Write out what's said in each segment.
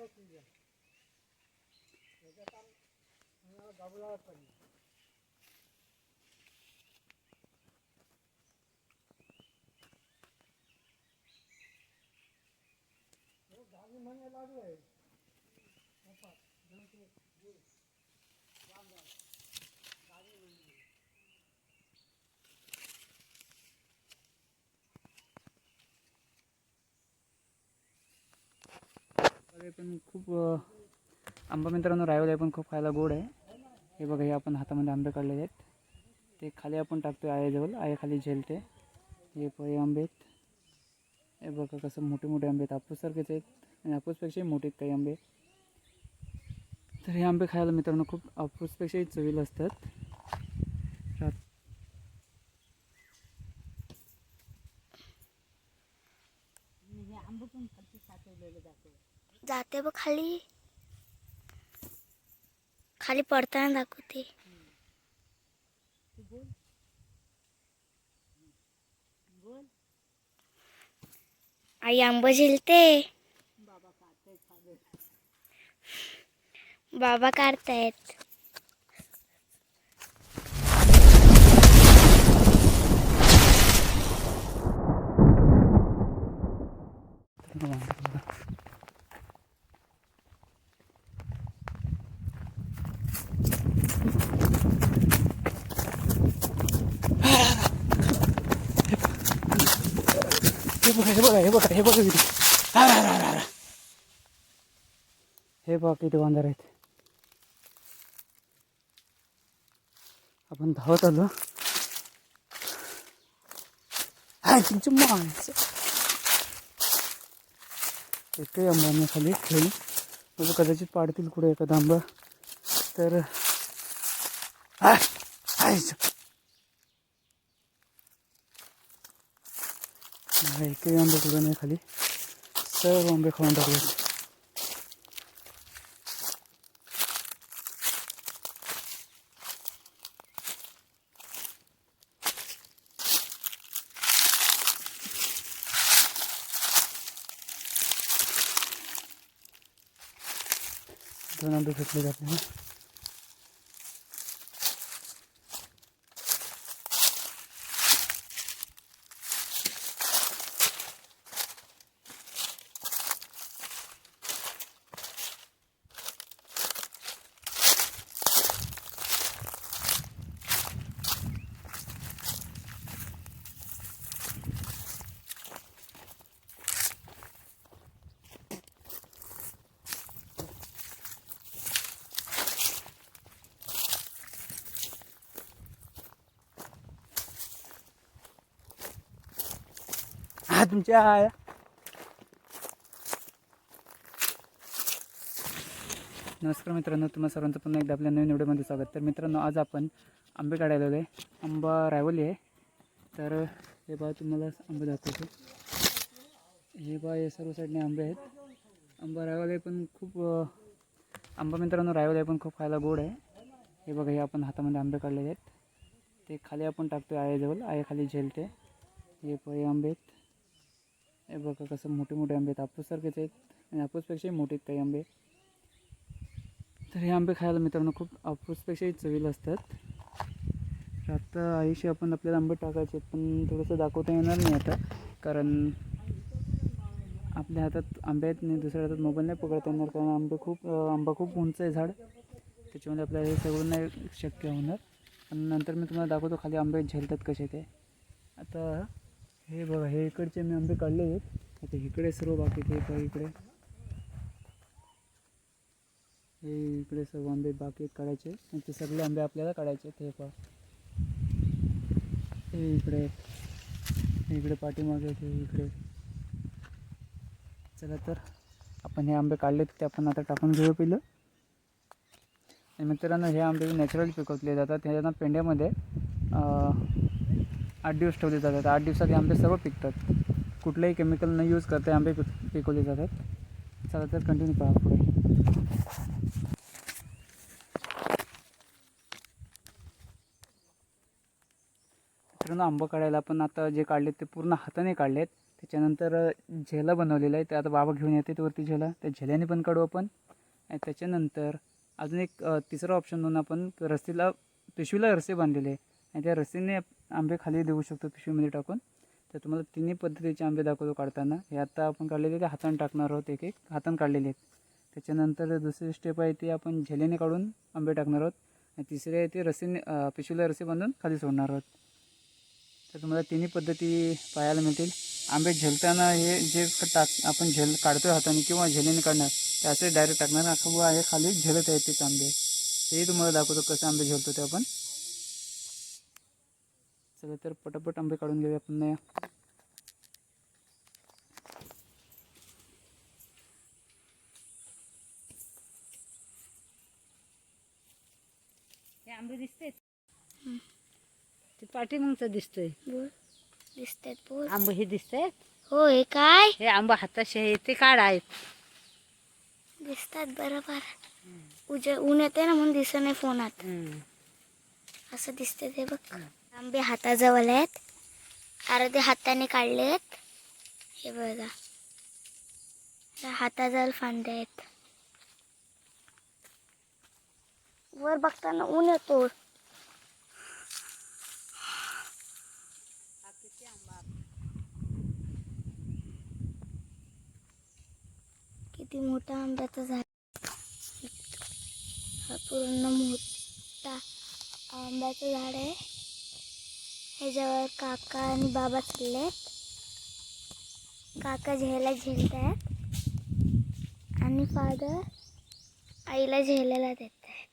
ગયા ગભલાટ પડી ગાવી મને લાગે. हे पण खूप आंबा मित्रांनो रायवले पण खूप खायला गोड आहे. हे बघा हे आपण हातामध्ये आंबे काढलेले आहेत. ते खाली आपण टाकतोय आयाजवळ आयाखाली झेलते. हे पळे आंबे आहेत. हे बघा कसं मोठे मोठे आंबे आहेत. हापूससारखेच आहेत आणि हापूसपेक्षाही मोठे आहेत काही आंबे. तर हे आंबे खायला मित्रांनो खूप हापूसपेक्षाही चवीला असतात. जाते बघ खाली. खाली पडताना दाखवते. आई आंबा झेलते. बाबा काढतायत. हे बघा हे बघा किती. हे बघा किती वांदर आहेत. आपण धावत आलो. हाय तुमची माणसं. एकही आंबा खाली ठेवली म्हणजे कदाचित पाडतील कुठे एखादा आंबा. तर हाय हाय एकही आंबे कुठं नाही खाली सर्व आंबे खाऊन टाकले दोन आंबे भेटले आपल्याला तुमच्या आया नमस्कार मित्रांनो तुम्हा सर्वांचं पुन्हा एकदा आपल्या नवीन व्हिडिओमध्ये स्वागत. तर मित्रांनो आज आपण आंबे काढायला आहे आंबा रायवली आहे. तर हे बा तुम्हाला आंबे दाखवतो. हे बा हे सर्व साईडने आंबे आहेत. आंबा रायवले पण खूप आंबा मित्रांनो रायवले पण खूप खायला गोड आहे. हे बघा हे आपण हातामध्ये आंबे काढलेले आहेत. ते खाली आपण टाकतो आयाजवळ आया खाली झेलते. हे पळे आंबे आहेत. हे बघा कसं मोठे मोठे आंबे आहेत. आपूससारखेच आहेत आणि आपूसपेक्षाही मोठे आहेत काही आंबे. तर हे आंबे खायला मित्रांनो खूप आपूसपेक्षाही चवीला असतात. तर आता आईशी आपण आपल्याला आंबे टाकायचे आहेत पण थोडंसं दाखवता येणार नाही आता कारण आपल्या हातात आंबे आहेत नाही दुसऱ्या हातात मोबाईल नाही पकडता येणार कारण आंबे खूप आंबा खूप उंच आहे झाड. त्याच्यामध्ये आपल्याला हे सगळं नाही शक्य होणार. पण नंतर मी तुम्हाला दाखवतो खाली आंबे झेलतात कसे ते. आता हे बघा हे इकडचे मी आंबे काढले आहेत. आता इकडे सर्व बाकी ते बघा इकडे. हे इकडे सर्व आंबे बाकी काढायचे. आणि ते सगळे आंबे आपल्याला काढायचे आहेत पहा. हे इकडे. हे इकडे पाठीमागे ते इकडे. चला तर आपण हे आंबे काढले ते आपण आता टाकून घेऊ पहिलं आणि मित्रांनो हे आंबे नॅचरल पिकवले जातात. त्यांना पेंड्यामध्ये. आठ दिवस ठेवले जातात. आठ दिवसात हे आंबे सर्व पिकतात. कुठलंही केमिकल न यूज करता आंबे पिक पिकवले जातात. चला तर कंटिन्यू पहा पुढे. मित्रांनो आंबं काढायला आपण आता जे काढलेत ते पूर्ण हाताने काढलेत. त्याच्यानंतर झेला बनवलेला आहे. ते आता बाबा घेऊन येते वरती झेला. त्या झेल्याने पण काढू आपण. आणि त्याच्यानंतर अजून एक तिसरा ऑप्शन म्हणून आपण रस्सीला पिशवीला रस्से बांधलेले आहे आणि त्या रस्सीने आंबे खाली देऊ शकतो पिशवीमध्ये टाकून. तर तुम्हाला तिन्ही पद्धतीचे आंबे दाखवतो काढताना. हे आता आपण काढलेले ते हाताने टाकणार आहोत एक एक हातानं काढलेले आहेत. त्याच्यानंतर दुसरी स्टेप आहे ती आपण झेलेने काढून आंबे टाकणार आहोत. आणि तिसरी आहे ती रस्सीने पिशवीला रस्सी बांधून खाली सोडणार आहोत. तर तुम्हाला तिन्ही पद्धती पाहायला मिळतील. आंबे झेलताना हे जे टाक आपण झेल काढतो आहे हाताने किंवा झेलेने काढणार ते असे डायरेक्ट टाकणार. अख्खा आहे खाली झेलत आहेत तेच आंबे. तेही तुम्हाला दाखवतो कसं आंबे झेलतो ते आपण. चला तर पटापट आंबे काढून घेऊया आपण हे आंबे दिसते ते पाठीमागचं दिसतंय. बोल. दिसतात बोल. आंबे हे दिसतंय हो हे काय? हे आंबा हाताशी आहे ते काढ आहेत. दिसतात बरोबर. उजे ऊन येते ना म्हणून दिसत नाही फोनात. हम्म. असं दिसते ते बघ. आंबे हाताजवळ आहेत. अर्धे हाताने काढले आहेत हे बघा. हाताजवळ फांदे आहेत. वर बघताना ऊन येतो. किती मोठा आंब्याचा झाड. हा पूर्ण मोठा आंब्याचं झाड आहे. ह्याच्यावर काका आणि बाबा चाललेत काका झेला झेलत आहेत. आणि फादर आईला झेलायला देत आहेत.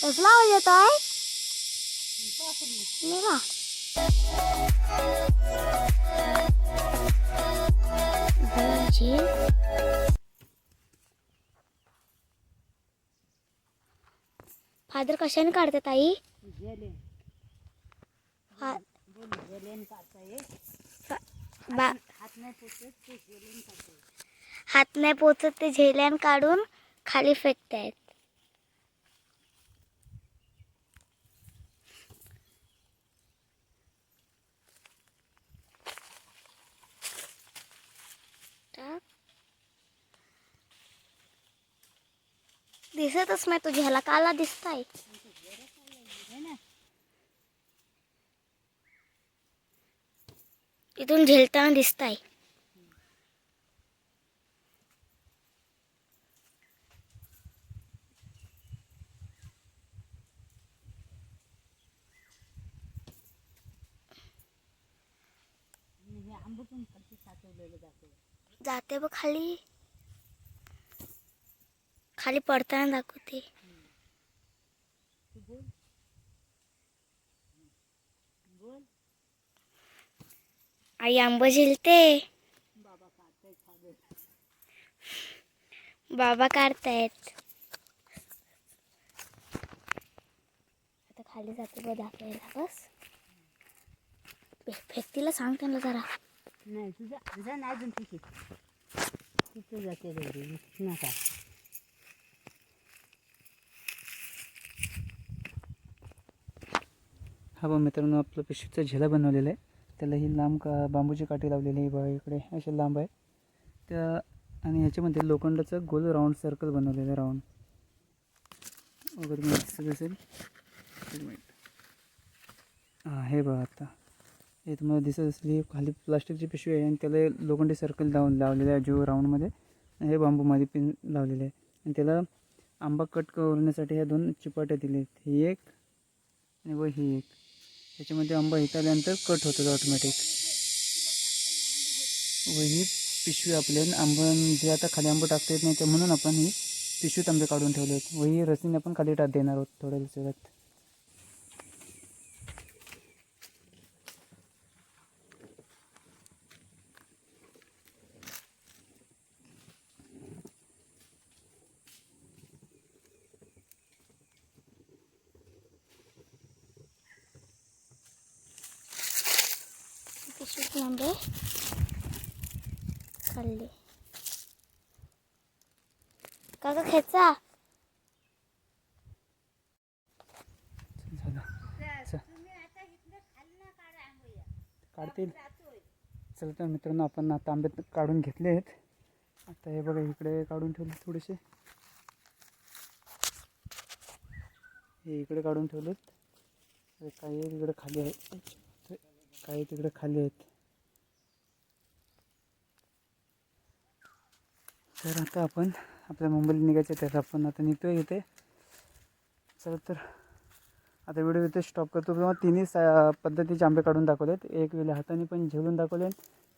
कसला आवाज येत आहे निघा फादर कशाने काढतात आई. हात नाही पोचत ते झेल्यान काढून खाली फेकतायत टाक. दिसतच नाही तुझ्या ह्याला काला दिसताय. इथून झेलताना दिसताय. जाते बघ खाली. खाली पडताना दाखवते. बोल आई आंब झेलते. बाबा बाबा काढतायत. आता खाली जाते बघ दाखवायला बस. फेकतीला सांग त्यांना जरा. नाही तुझा तुझा नाही अजून ठीक आहे. तिथे जाते नका. हा बघ मित्रांनो आपलं पिशवीचा झेला बनवलेला आहे. त्याला ही लांब का बांबूची काठी लावलेली आहे बघा इकडे असे लांब आहे. त्या आणि ह्याच्यामध्ये लोखंडाचं गोल राऊंड सर्कल बनवलेलं आहे राऊंड वगैरे तुम्हाला दिसत असेल? एक मिनिट. हां हे बघा आता. हे तुम्हाला दिसत असेल ही खाली प्लास्टिकची पिशवी आहे आणि त्याला लोखंडी सर्कल लावून लावलेलं आहे जो राऊंडमध्ये हे बांबूमध्ये पिन लावलेले आहे. आणि त्याला आंबा कट करण्यासाठी ह्या दोन चिपाट्या दिल्या आहेत ही एक आणि व ही एक. त्याच्यामध्ये आंबा इथं आल्यानंतर कट होतात ऑटोमॅटिक व ही पिशवी आपल्या आंबा जे आता खाली आंबा टाकता येत नाही ते म्हणून आपण ही पिशवीत आंबे काढून ठेवले आहेत व ही रसीने आपण खाली टाक देणार आहोत थोड्या दिवसात. पिशवीत आंबे खाल्ले. काका खेचा झालं काढतील चला तर मित्रांनो आपण आता आंबे काढून घेतले आहेत. आता हे बघा इकडे काढून ठेवले थोडेसे. हे इकडे काढून ठेवलेत. काही तिकडे खाली आहेत. काही तिकडे खाली आहेत. तर आता आपण आपल्या मुंबईला निघायचं आहे तर आपण आता निघतोय इथे. चला तर आता व्हिडिओ इथे स्टॉप करतो. किंवा तिन्ही सा पद्धतीचे आंबे काढून दाखवलेत. एक वेळेला हाताने पण झेलून दाखवले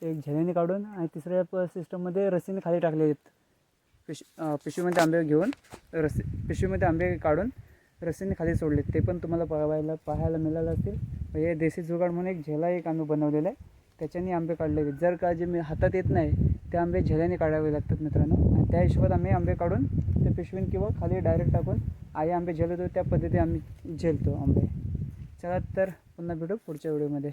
एक झेल्याने काढून आणि तिसऱ्या प सिस्टममध्ये रस्सीने खाली टाकले आहेत पिश पिशवीमध्ये आंबे घेऊन रस्सी पिशवीमध्ये आंबे काढून रस्सीने खाली सोडले ते पण तुम्हाला पाहायला पाहायला मिळालं असतील. हे देशी जुगाड म्हणून एक झेला एक आम्ही बनवलेला आहे. त्याच्याने आंबे काढले जर का जे मी हातात येत नाही ते आंबे झेल्याने काढावे लागतात मित्रांनो. आणि त्या हिशोबात आम्ही आंबे काढून ते पिशवीन किंवा खाली डायरेक्ट टाकून आई आंबे झेलतो त्या पद्धती आम्ही झेलतो आंबे. चला तर पुन्हा भेटू पुढच्या व्हिडिओमध्ये